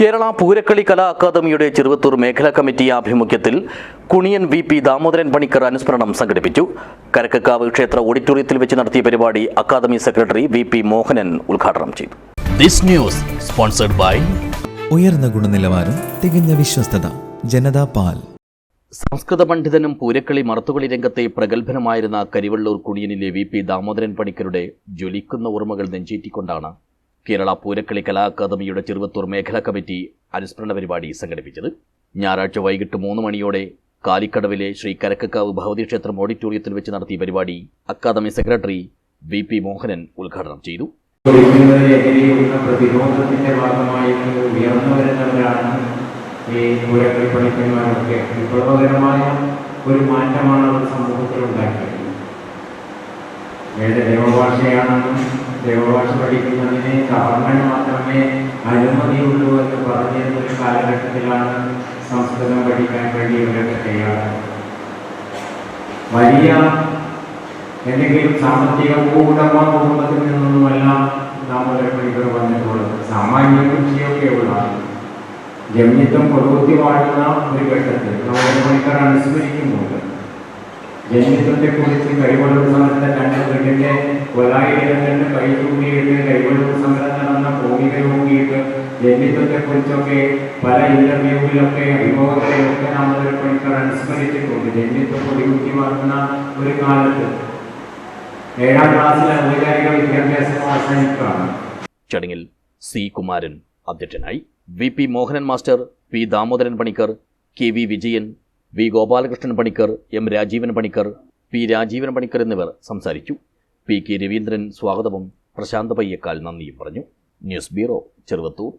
കേരള പൂരക്കളി കലാ അക്കാദമിയുടെ ചെറുവത്തൂർ മേഖലാ കമ്മിറ്റി ആഭിമുഖ്യത്തിൽ കുണിയൻ വി പി ദാമോദരൻ പണിക്കർ അനുസ്മരണം സംഘടിപ്പിച്ചു. കരക്കക്കാവ് ക്ഷേത്ര ഓഡിറ്റോറിയത്തിൽ വെച്ച് നടത്തിയ പരിപാടി academy secretary V P Mohanan ഉദ്ഘാടനം ചെയ്തു. ദിസ് ന്യൂസ് സ്പോൺസർഡ് ബൈ ഉയർന്ന ഗുണനിലവാരം തികഞ്ഞ വിശ്വസ്തത ജനതാ പാൽ. സംസ്കൃത പണ്ഡിതനും പൂരക്കളി മറത്തുകളി രംഗത്തെ പ്രഗത്ഭനുമായിരുന്ന കരിവള്ളൂർ കുണിയനിലെ വി പി ദാമോദരൻ പണിക്കരുടെ ജ്വലിക്കുന്ന ഓർമ്മകൾ നെഞ്ചേറ്റിക്കൊണ്ടാണ് കേരള പൂരക്കളി കലാ അക്കാദമിയുടെ ചെറുവത്തൂർ മേഖലാ കമ്മിറ്റി അനുസ്മരണ പരിപാടി സംഘടിപ്പിച്ചത്. ഞായറാഴ്ച വൈകിട്ട് മൂന്ന് മണിയോടെ കാലിക്കടവിലെ ശ്രീ കരക്കക്കാവ് ഭഗവതി ക്ഷേത്രം ഓഡിറ്റോറിയത്തിൽ വെച്ച് നടത്തിയ പരിപാടി academy secretary V P Mohanan ഉദ്ഘാടനം ചെയ്തു. ഭാഗമായി ഈ ഒരു മാറ്റമാണ് അവർ സമൂഹത്തിൽ ഉണ്ടാക്കിയത് ഏത് ദേവഭാഷയാണെന്നും ദേവഭാഷ പഠിക്കുന്നതിന് ഗവൺമെന്റ് മാത്രമേ അനുമതിയുള്ളൂ എന്ന് പറഞ്ഞിരുന്ന ഒരു കാലഘട്ടത്തിലാണ് സംസ്കൃതം പഠിക്കാൻ വേണ്ടി ഇവരൊക്കെ തയ്യാറായത് വലിയ എന്തെങ്കിലും സാമ്പത്തിക ഭൂവുടമ കുടുംബത്തിൽ നിന്നൊന്നുമല്ല ദാമോദര ഇവർ വന്നിട്ടുള്ളത്. സാമാന്യ കൃഷിയൊക്കെയുള്ള ജമ്യത്വം കൊടുത്തി വാഴുന്ന ഒരു ഘട്ടത്തിൽ ദാമോദര പണിക്കർ അനുസ്മരിക്കുന്നുണ്ട് ജന്യത്വത്തെക്കുറിച്ച് കൈവള്ളൂർ സമരത്തെ കണ്ട വീടിന്റെ കൊലായിരങ്ങളുടെ കൈ തൂങ്ങിയിട്ട് കൈവള്ളൂർ സമരം നടന്ന ഭൂമിക നോക്കിയിട്ട് ജന്മിത്വത്തെക്കുറിച്ചൊക്കെ പല ഇന്റർവ്യൂവിലൊക്കെ അഭിമുഖത്തിലൊക്കെ ദാമോദര പണിക്കർ അനുസ്മരിച്ചിട്ടുണ്ട്. ജന്മിത്വം കൊടികുത്തി വളർന്ന ഒരു കാലത്ത് ഏഴാം ക്ലാസ്സിലെ ഔപചാരിക വിദ്യാഭ്യാസം അവസാനിക്കുകയാണ്. ചടങ്ങിൽ സി കുമാരൻ അധ്യക്ഷനായി V P Mohanan master P Damodaran Panicker K V Vijayan V Gopalakrishnan Panicker M Rajeevan Panicker P Rajeevan Panicker എന്നിവർ സംസാരിച്ചു. പി കെ രവീന്ദ്രൻ സ്വാഗതവും പ്രശാന്ത പയ്യക്കാൽ നന്ദിയും പറഞ്ഞു. News bureau Cheruvathur.